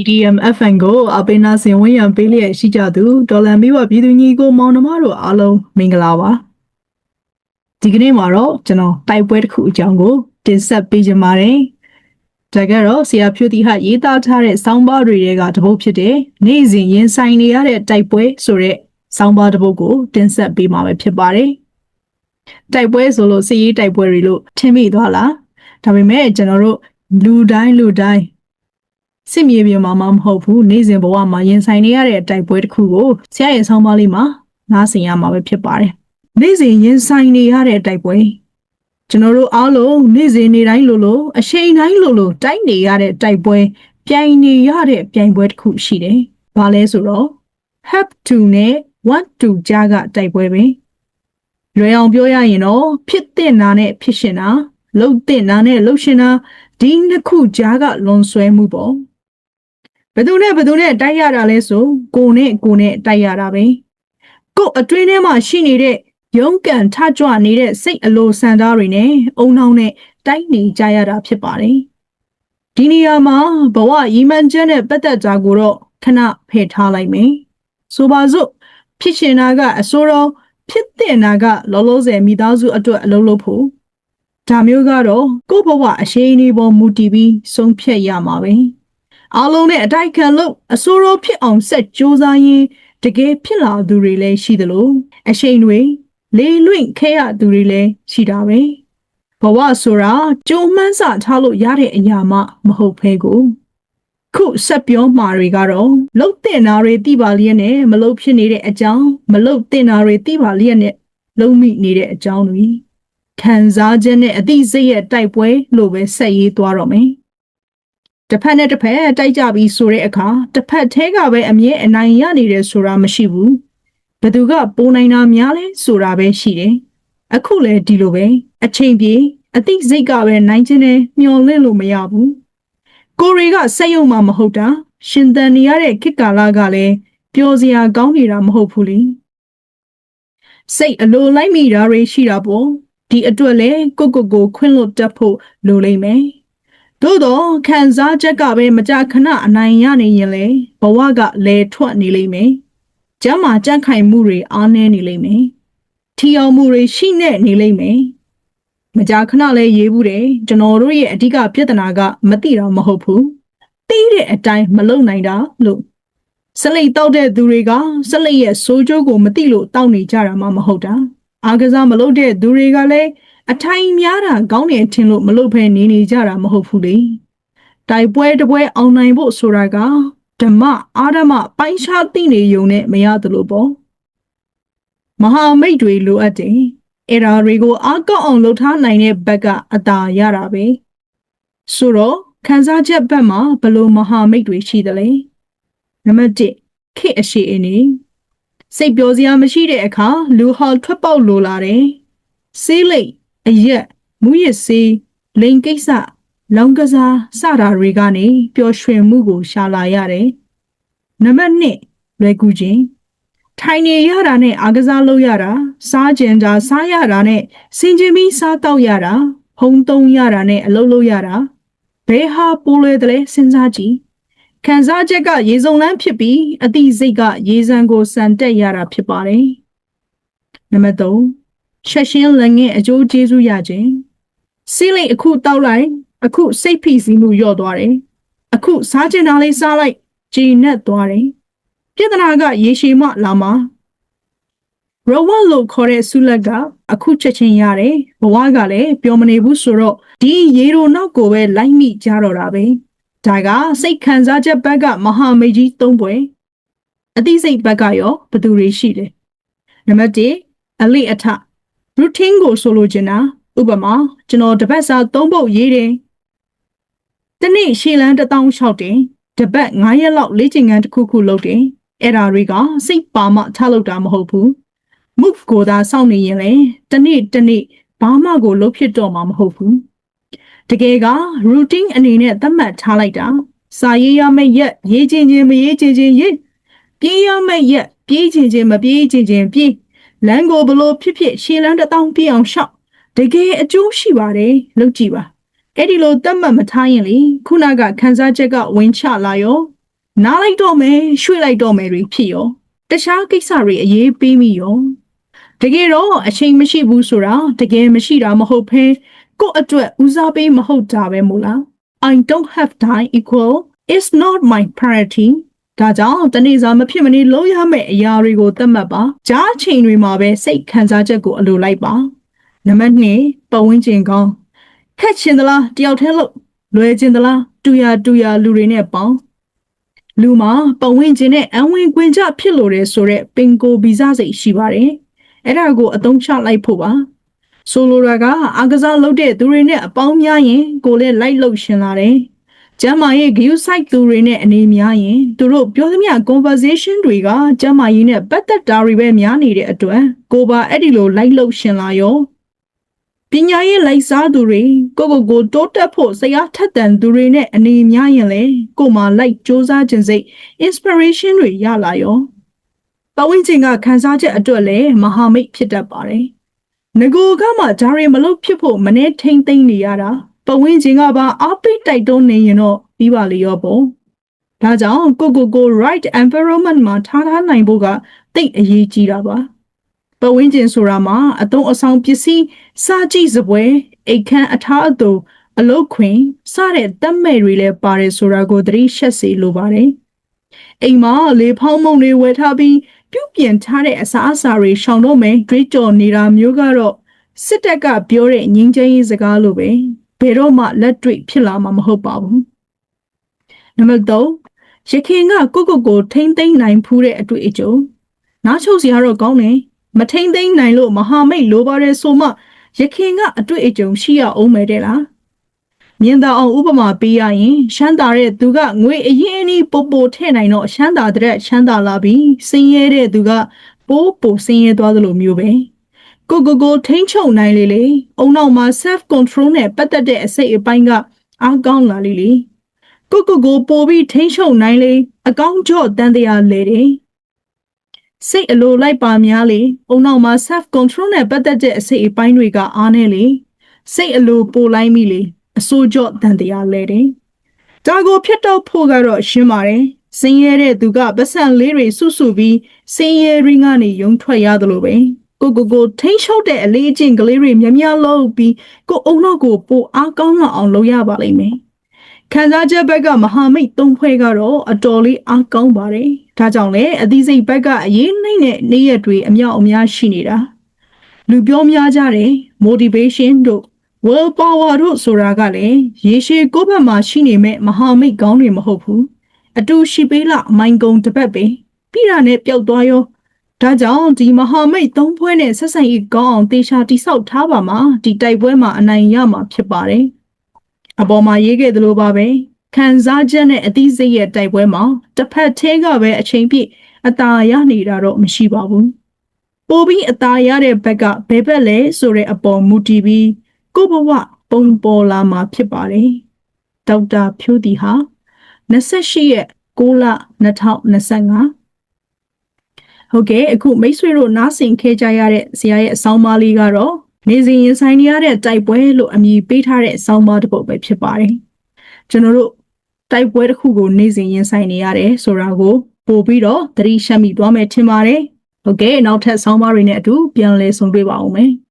EDM FN ကိုအပိနာစင်ဝင်းရံပေးလျက်ရှိကြသူဒေါ်လာမီဝပြည်သူညီကိုမောင်နှမတို့အားလုံးမင်္ဂလာပါဒီကနေ့မှာတော့ကျွန်တော်တိုက်ပွဲတစ်ခုအကြောင်းကိုတင်ဆက်ပေးခြင်းပါတယ်ဒါကတော့ဆရာဖြူတီဟရေးသားထားတဲ့စောင်းပါတွေကတပုတ်ဖြစ်တဲ့နေ့စဉ်ရင်ဆိုင်နေရတဲ့တိုက်ပွဲဆိုတဲ့စောင်းပါတစ်ပုတ်ကိုတင်ဆက်ပေးမှာပဲဖြစ်ပါတယ်တိုက်ပွဲဆိုလို့စီရေးတိုက်ပွဲတွေလို့ထင်မိသွားလားဒါပေမဲ့ကျွန်တော်တို့လူတိုင်းလူတိုင်း စစ်မြေပြင်မှာမှမဟုတ်ဘူးနေ့စဉ်ဘဝမှာရင်ဆိုင်နေရတဲ့တိုက်ပွဲတစ်ခုကိုဆရာရဲ့ဆောင်းပါးလေးမှာနားဆင်ရမှာပဲဖြစ်ပါတယ်။နေ့စဉ်ရင်ဆိုင်နေရတဲ့တိုက်ပွဲကျွန်တော်တို့အားလုံးနေ့စဉ်နေတိုင်းလိုလိုအချိန်တိုင်းလိုလိုတိုက်နေရတဲ့တိုက်ပွဲပြိုင်နေရတဲ့ပြိုင်ပွဲတစ်ခုရှိတယ်။ဘာလဲဆိုတော့ have to နဲ့ want to ကြားကတိုက်ပွဲပဲ။ရွေအောင်ပြောရရင်တော့ဖြစ်တဲ့နာနဲ့ဖြစ်ရှင်တာလှုပ်တဲ့နာနဲ့လှုပ်ရှင်တာဒီနှစ်ခုကြားကလွန်ဆွဲမှုပေါ့။ ဘယ်သူနဲ့ဘယ်သူနဲ့တိုက်ရတာလဲဆိုကိုနဲ့ကိုနဲ့တိုက်ရတာပဲကိုအတွင်းထဲမှာရှိနေတဲ့ရုံးကန်ထကြွနေတဲ့စိတ်အလိုဆန္ဒတွေနဲ့အုံနှောင်းနဲ့တိုက်နေကြရတာဖြစ်ပါတယ်ဒီနေရာမှာဘဝရီမန်ချက်နဲ့ပတ်သက်တာကိုတော့ခဏဖယ်ထားလိုက်မယ်ဆိုပါစို့ဖြစ်ရှင်နာကအစိုးရဖြစ်တဲ့နာကလောလောဆယ်မိသားစုအတွက်အလုပ်လုပ်ဖို့ဒါမျိုးကတော့ကိုယ့်ဘဝအရှိန်အပေါ်မူတည်ပြီးဆုံးဖြတ်ရမှာပဲ အားလုံးနဲ့အတိုက်ခံလို့အစိုးရဖြစ်အောင်ဆက်ကြိုးစားရင်းတကယ်ဖြစ်လာသူတွေလည်းရှိသလိုအရှိန်တွေလေလွင့်ခဲရသူတွေလည်းရှိတာပဲဘဝဆိုတာကြုံမှန်းစထားလို့ရတဲ့အရာမှမဟုတ်ဖဲကိုခုဆက်ပြောမှာတွေကတော့လှုပ်တင်နာတွေတိပါလျက်နဲ့မလှုပ်ဖြစ်နေတဲ့အကြောင်းမလှုပ်တင်နာတွေတိပါလျက်နဲ့လုံးမိနေတဲ့အကြောင်းတွေခံစားချက်နဲ့အသိစိတ်ရဲ့တိုက်ပွဲလို့ပဲဆက်ရေးသွားတော့မယ် တစ်ဖက်နဲ့တစ်ဖက်တိုက်ကြပြီးဆိုတဲ့အခါတစ်ဖက်ထဲကပဲအမြဲအနိုင်ရနေတယ်ဆိုတာမရှိဘူးဘသူကပိုးနိုင်တာများလဲဆိုတာပဲရှိတယ်အခုလည်းဒီလိုပဲအချိန်ပြေအသိစိတ်ကပဲနိုင်ခြင်းနဲ့မျောလင့်လို့မရဘူးကိုရီကစက်ရုံမှမဟုတ်တာရှင်သန်နေရတဲ့ခေတ်ကာလကလည်းပျော်စရာကောင်းနေတာမဟုတ်ဘူးလေစိတ်အလိုလိုက်မိတာတွေရှိတာပေါ့ဒီအတွက်လည်းကိုကိုကိုခွင့်လွတ်တတ်ဖို့လိုလိမ့်မယ် သို့တော့ခံစားချက်ကပဲမကြခဏအနိုင်ရနေရင်လေဘဝကလဲထွက်နေလိမ့်မယ်။ကျမ်းမာကြက်ခိုင်မှုတွေအားနည်းနေလိမ့်မယ်။ထီအောင်မှုတွေရှိနေနေလိမ့်မယ်။မကြခဏလဲရေးဘူးတယ်ကျွန်တော်တို့ရဲ့အဓိကပြဿနာကမသိတော့မဟုတ်ဘူး။သိတဲ့အတိုင်းမလုံနိုင်တာလို့စလိတ်တောက်တဲ့သူတွေကစလိတ်ရဲ့ဆိုးကျိုးကိုမသိလို့တောက်နေကြတာမှမဟုတ်တာ။အားကစားမလုပ်တဲ့သူတွေကလည်း အထိုင်များတာကောင်းတယ်ထင်လို့မလုပ်ဖဲနေနေကြတာမဟုတ်ဘူးလေတိုက်ပွဲတပွဲအောင်နိုင်ဖို့ဆိုတာကဓမ္မအာဓမ္မပိုင်းခြားသိနေုံနဲ့မရတယ်လို့ပေါ့မဟာမိတ်တွေလိုအပ်တယ်အဲ့ဒါတွေကိုအားကောက်အောင်လုပ်ထားနိုင်တဲ့ဘက်ကအသာရတာပဲဆိုတော့ခံစားချက်ဘက်မှာဘလို့မဟာမိတ်တွေရှိတယ်လေနံပါတ်1ခေအရှိအင်းနေစိတ်ပြောစရာမရှိတဲ့အခါလူဟော်ထွက်ပေါက်လိုလာတယ်စေးလိတ် အရက်မူရစ်စေးလိန်ကိစ္စလောင်ကစားစတာတွေကနေပျော်ရွှင်မှုကိုရှာလာရတယ်နံပါတ်1လွယ်ကူခြင်းထိုင်နေရတာနဲ့အားကစားလုပ်ရတာစားကျင်တာစားရတာနဲ့စင်ကျင်ပြီးစားတော့ရတာဖုံးသုံးရတာနဲ့အလုပ်လုပ်ရတာဘယ်ဟာပိုးလွယ်တယ်လဲစဉ်းစားကြည့်ခံစားချက်ကရေစုံလန်းဖြစ်ပြီးအတိစိတ်ကရေစံကိုစံတက်ရတာဖြစ်ပါတယ်နံပါတ်3 ချက်ရှင်းလက်ငင်းအကျိုးကျေးဇူးရခြင်းစီးလိတ်အခုတောက်လိုက်အခုစိတ်ဖိစီးမှုလျော့သွားတယ်အခုစားကျင်တာလေးစားလိုက်ကြည်နက်သွားတယ်ပြဿနာကရေရှည်မှလာမှာရဝလို့ခေါ်တဲ့ဆုလက်ကအခုချက်ချင်းရတယ်ဘဝကလည်းပျော်မနေဘူးဆိုတော့ဒီရေတို့နောက်ကိုပဲလိုက်မိကြတော့တာပဲဒါကစိတ်ခံစားချက်ဘက်ကမဟာမိတ်ကြီး၃ပွဲအသိစိတ်ဘက်ကရောဘယ်သူတွေရှိလဲနံပါတ်1အလိအထ routine ကိုဆိုလိုချင်တာဥပမာကျွန်တော်တပတ်စာ3ပုတ်ရေးတယ်တနေ့ရှည်လန်း1000လျှောက်တယ်တပတ်9ရက်လောက်လေ့ကျင့်ခန်းတစ်ခုခုလုပ်တယ်အဲ့ဒါတွေကစိတ်ပါမှထားလုပ်တာမဟုတ်ဘူး move ကိုသာစောင့်နေရင်လေတနေ့တနေ့ဘာမှကိုလုပ်ဖြစ်တော့မှာမဟုတ်ဘူးတကယ်က routine အနေနဲ့သတ်မှတ်ထားလိုက်တာစာရေးရမယ့်ရက်ရေးချင်းချင်းမရေးချင်းချင်းရေးပြေးရမယ့်ရက်ပြေးချင်းချင်းမပြေးချင်းချင်းပြေး လမ်းကိုဘလို့ဖြစ်ဖြစ်ရှည်လန်းတစ်တောင်းပြည့်အောင်ရှောက်တကယ်အကျိုးရှိပါတယ်လုပ်ကြည့်ပါအဲ့ဒီလိုတတ်မှတ်မထားရင်လေခုနကခန်းစားချက်ကဝင်ချလာရောနားလိုက်တော့မယ်ရွှေ့လိုက်တော့မယ်တွေဖြစ်ရောတခြားကိစ္စတွေအရေးပေးမိရောတကယ်တော့အချိန်မရှိဘူးဆိုတာတကယ်မရှိတာမဟုတ်ဘဲကိုယ့်အတွက်ဦးစားပေးမဟုတ်တာပဲမို့လား I don't have time equal is not my priority ဒါကြောင့်တနေ့စာမဖြစ်မနေလုပ်ရမယ့်အရာတွေကိုသတ်မှတ်ပါကြားအချိန်တွေမှာပဲစိတ်ခံစားချက်ကိုအလိုလိုက်ပါနံပါတ်2ပတ်ဝန်းကျင်ကောင်းခက်ချင်သလားတယောက်တည်းလို့လွယ်ချင်သလားတူရတူရလူတွေနဲ့ပေါင်းလူမှာပတ်ဝန်းကျင်နဲ့အံဝင်ခွင်ကြဖြစ်လို့တယ်ဆိုတော့ပင်ကိုဗီဇစိတ်ရှိပါတယ်အဲ့ဒါကိုအသုံးချလိုက်ဖို့ပါဆိုလိုတာကအာကစားလုပ်တဲ့သူတွေနဲ့အပေါင်းများရင်ကိုလည်းလိုက်လို့ရှင်လာတယ် ကျမ်းမာရေး view site သူတွေနဲ့အနေများရင်သူတို့ပြောသမျှ conversation တွေကကျမ်းမာရေးနဲ့ပတ်သက်တာတွေပဲများနေတဲ့အတွက်ကိုပါအဲ့ဒီလိုလိုက်လို့ရှင်လာရောပညာရေးလိုက်စားသူတွေကိုကိုကိုတိုးတက်ဖို့စရာထက်တန်သူတွေနဲ့အနေများရင်လေကိုမှလိုက်စူးစမ်းခြင်းစိတ် inspiration တွေရလာရောပဝင်းချင်းကခန်းစားချက်အတွက်လည်းမဟာမိတ်ဖြစ်တတ်ပါတယ်ငကိုကမှဂျာရီမလို့ဖြစ်ဖို့မနေထိမ့်သိမ့်နေရတာ ပဝင်းချင်းကပါအားပိတ်တိုက်တွန်းနေရင်တော့ပြီးပါလေရောပေါ့ဒါကြောင့်ကိုကိုကို right environment မှာထားထားနိုင်ဖို့ကတိတ်အရေးကြီးတာပါပဝင်းချင်းဆိုတာမှာအတုံးအဆောင်ပစ္စည်းစာကြည့်စပွဲအိတ်ခမ်းအထားအသူအလုတ်ခွင်စတဲ့တက်မဲ့တွေလည်းပါတယ်ဆိုတာကိုသတိရှက်စေလိုပါတယ်အိမ်မှာလေဖောင်းမုံတွေဝယ်ထားပြီးပြုပြင်ထားတဲ့အစားအစာတွေရှောင်တော့မယ်တွေးကြော်နေတာမျိုးကတော့စစ်တပ်ကပြောတဲ့ငင်းချင်းရေးစကားလိုပဲ ဘယ်တော့မှလက်တွေ့ဖြစ်လာမှာမဟုတ်ပါဘူးနံပါတ်3ရခင်ကကိုကိုကိုထိမ့်သိမ့်နိုင်ဖူးတဲ့အတွေ့အကြုံနားချုပ်စရာတော့ကောင်းတယ်မထိမ့်သိမ့်နိုင်လို့မဟာမိတ်လိုပါတယ်ဆိုမှရခင်ကအတွေ့အကြုံရှိရအောင်မယ်တဲ့လားမြင်သာအောင်ဥပမာပေးရရင်ရှမ်းသာတဲ့သူကငွေအရင်အနည်းပို့ပို့ထည့်နိုင်တော့ရှမ်းသာတဲ့ရှမ်းသာလာပြီးစင်းရဲတဲ့သူကပိုးပိုစင်းရဲသွားသလိုမျိုးပဲ ကိုကိုကိုထိန်းချုပ်နိုင်လေလေအုံနောက်မှာ self control နဲ့ပတ်သက်တဲ့အစိတ်အပိုင်းကအားကောင်းလာလေလေကိုကိုကိုပို့ပြီးထိန်းချုပ်နိုင်လေအကောင်းကြော့တန်တရားလေတယ်စိတ်အလိုလိုက်ပါများလေအုံနောက်မှာ self control နဲ့ပတ်သက်တဲ့အစိတ်အပိုင်းတွေကအားနေလေစိတ်အလိုပိုလိုက်မိလေအစိုးကြော့တန်တရားလဲတယ်ဒါကိုဖြစ်တော့ဖို့ကတော့ရှင်းပါတယ်စင်းရဲတဲ့သူကပတ်စံလေးတွေစုစုပြီးစင်းရဲရင်းကနေယုံထွက်ရတယ်လို့ပဲ ကိုကိုကိုထိန်းချုပ်တဲ့အလေးအကျင့်ကလေးတွေများများလုပ်ပြီးကိုအုံတော့ကိုပိုအားကောင်းလာအောင်လုပ်ရပါလိမ့်မယ်ခံစားချက်ဘက်ကမဟာမိတ်သုံးဖွဲ့ကတော့အတော်လေးအားကောင်းပါတယ်ဒါကြောင့်လေအသီးစိတ်ဘက်ကအရေးနှိမ့်တဲ့နေ့ရက်တွေအမြောက်အများရှိနေတာလူပြောများကြတယ် motivation တို့ will power တို့ဆိုတာကလည်းရေရှည်ကိုယ့်ဘက်မှာရှိနေမဲ့မဟာမိတ်ကောင်းတွေမဟုတ်ဘူးအတူရှိပေးလာမိုင်ကုံတစ်ပတ်ပဲပြီးတာနဲ့ပျောက်သွားရော ဒါကြောင့်ဒီမဟာမိတ်သုံးဖွဲနဲ့ဆက်ဆံရေးကောင်းအောင်တေချာတိဆောက်ထားပါမှာဒီတိုက်ပွဲမှာအနိုင်ရမှာဖြစ်ပါတယ်အပေါ်မှာရေးခဲ့သလိုပါပဲခံစားချက်နဲ့အသိစိတ်ရဲ့တိုက်ပွဲမှာတစ်ဖက်သေးကပဲအချိန်ပြည့်အသာရနေတာတော့မရှိပါဘူးပိုပြီးအသာရတဲ့ဘက်ကဘယ်ဘက်လဲဆိုတဲ့အပေါ်မူတည်ပြီးကိုဘဝပုံပေါ်လာမှာဖြစ်ပါတယ်။ဒေါက်တာဖြိုးတီဟာ28ရက်6လ2025 ဟုတ်ကဲ့အခုမိတ်ဆွေတို့နားဆင်ခဲ့ကြရတဲ့ဇာတ်ရဲ့အဆောင်မလေးကတော့နေစဉ်ရင်ဆိုင်နေရတဲ့တိုက်ပွဲလို့အမည်ပေးထားတဲ့အဆောင်မတစ်ပုဒ်ပဲဖြစ်ပါတယ်။ကျွန်တော်တို့တိုက်ပွဲတစ်ခုကိုနေစဉ်ရင်ဆိုင်နေရတယ်ဆိုတာကိုပို့ပြီးတော့သတိရှက်မိသွားမယ်ထင်ပါတယ်။ဟုတ်ကဲ့နောက်ထပ်ဆောင်းပါးတွေနဲ့အတူပြန်လည်ဆုံတွေ့ပါအောင်မယ်။